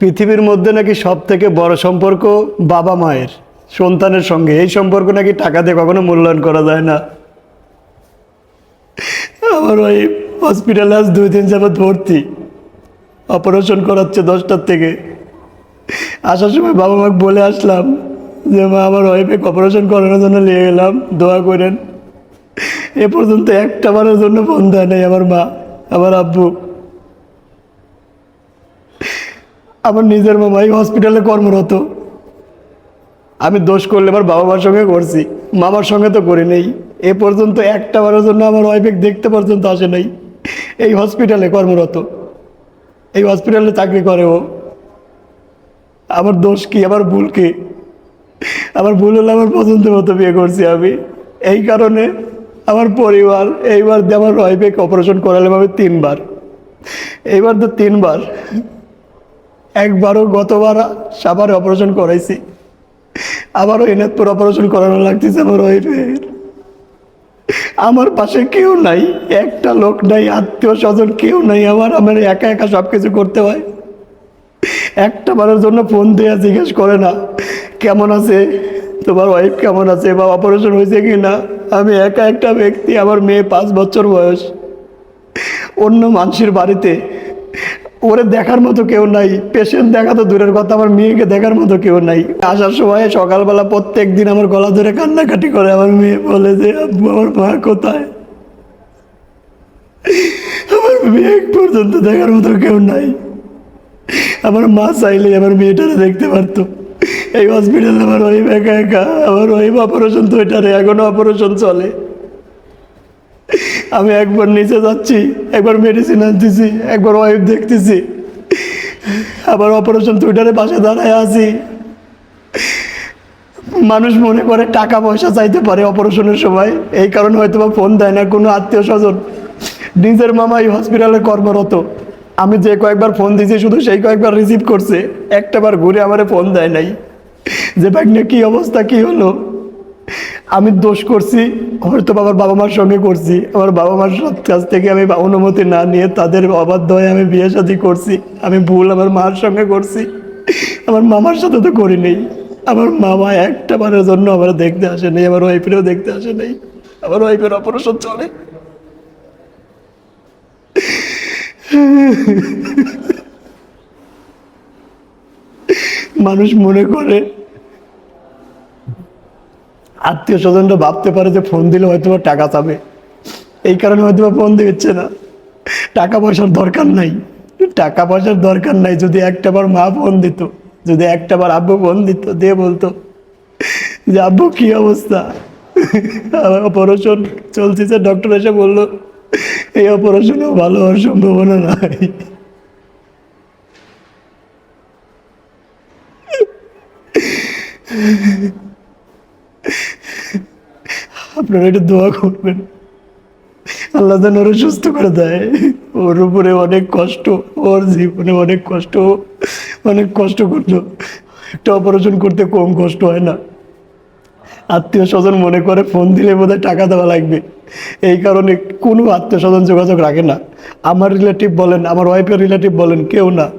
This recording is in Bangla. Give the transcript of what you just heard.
পৃথিবীর মধ্যে নাকি সব থেকে বড় সম্পর্ক বাবা মায়ের, সন্তানের সঙ্গে? এই সম্পর্ক নাকি টাকা দিয়ে কখনো মূল্যায়ন করা যায় না। আমার ওই হসপিটালে আজ দুই দিন যাবৎ ভর্তি। অপারেশন করাচ্ছে দশটার থেকে। আসার সময় বাবা মাকে বলে আসলাম যে, মা, আমার ওয়াইফে অপারেশন করানোর জন্য নিয়ে গেলাম দোয়া করেন। এ পর্যন্ত একটা বারের জন্য ফোন দেয় নাই আমার মা, আমার আব্বু। আমার নিজের মামাই হসপিটালে কর্মরত। আমি দোষ করলে আমার বাবা মার সঙ্গে করছি। মামার সঙ্গে তো করি নেই। এ পর্যন্ত একটা বারের জন্য আমার ওয়াইফে দেখতে পর্যন্ত আসে নাই। এই হসপিটালে কর্মরত। এই হসপিটালে চাকরি করে ও। আমার দোষ কি? আমার ভুল কি? আমার ভুল হলে আমার পছন্দ মতো বিয়ে করছি আমি। এই কারণে আমার পরিবার, এইবার দিয়ে আমার ওয়াইফে অপারেশন করালাম আমি তিনবার। এইবার তো তিনবার। একবারও গতবার সাবারে অপারেশন করাইছি। আবারও এনাদপুর অপারেশন করানো লাগতেছে আমার ওয়াইফের। আমার পাশে কেউ নাই, একটা লোক নাই, আত্মীয় স্বজন কেউ নাই, আমার আমার একা একা সব কিছু করতে হয়। একটা বারের জন্য ফোন দিয়ে জিজ্ঞেস করে না, কেমন আছে? তোমার ওয়াইফ কেমন আছে? বা অপারেশন হয়েছে কি না আমি একা একটা ব্যক্তি, আমার মেয়ে পাঁচ বছর বয়স। অন্য মানুষের বাড়িতে ওরে দেখার মতো কেউ নাই। পেশেন্ট দেখা তো দূরের কথা আমার মেয়েকে দেখার মতো কেউ নাই। আসার সময় সকালবেলা প্রত্যেক দিন আমার গলা ধরে কান্নাকাটি করে, আমার মেয়ে বলে যে আমার মা কোথায়? আমার মেয়ে পর্যন্ত দেখার মতো কেউ নাই। আমার মা চাইলে আমার মেয়েটারে দেখতে পারতো। এই হসপিটালে আমার ওই একা একা, আমার ওই অপারেশন তো এটারে, এখনও অপারেশন চলে। আমি একবার নিচে যাচ্ছি, একবার মেডিসিন আনতেছি, একবার ওয়াইফ দেখতেছি। আবার অপারেশন থিয়েটারে পাশে দাঁড়ায় আছি। মানুষ মনে করে টাকা পয়সা চাইতে পারে অপারেশনের সময়। এই কারণে হয়তো বা ফোন দেয় না, কোনো আত্মীয় স্বজন। নিজের মামা এই হসপিটালে কর্মরত। আমি যে কয়েকবার ফোন দিয়েছি, শুধু সেই কয়েকবার রিসিভ করছে। একটাবার ঘুরে আমারে ফোন দেয় নাই। যে ভাগ্নে, কি অবস্থা, কি হলো? আমি দোষ করছি হয়তো আমার বাবা মার সঙ্গে করছি। আমার বাবা মার কাছ থেকে আমি অনুমতি না নিয়ে তাদের অবাধ্য হয়ে আমি বিয়ে শাদী করছি। আমি ভুল আমার মার সঙ্গে করছি। আমার মামার সাথে তো করি নেই। আমার মামা একটা বারের জন্য আমার দেখতে আসে নেই, আমার ওয়াইফেরও দেখতে আসে নেই। আমার ওয়াইফের অপারেশন চলে। মানুষ মনে করে আত্মীয় স্বজনরা ভাবতে পারে যে ফোন দিলে হয়তো টাকা চাবে। এই কারণে হয়তো ফোন দিচ্ছে না। টাকা পয়সার দরকার নাই। টাকা পয়সার দরকার নাই। যদি একটা বার মা ফোন দিত, যদি একটা বার আব্বু ফোন দিত, দিয়ে বলতো যে, আব্বু, কি অবস্থা? অপারেশন চলছে যে ডক্টর এসে বলল, এই অপারেশনেও ভালো হওয়ার সম্ভাবনা নাই। আপনারা একটু দোয়া করবেন। আল্লাহ যেন ওরা সুস্থ করে দেয়। ওর উপরে অনেক কষ্ট, ওর জীবনে অনেক কষ্ট অনেক কষ্ট করল। একটা অপারেশন করতে কম কষ্ট হয় না। আত্মীয় স্বজন মনে করে, ফোন দিলে বোধহয় টাকা দেওয়া লাগবে। এই কারণে কোনো আত্মীয় স্বজন যোগাযোগ রাখে না। আমার রিলেটিভ বলেন, আমার ওয়াইফের রিলেটিভ বলেন, কেউ না।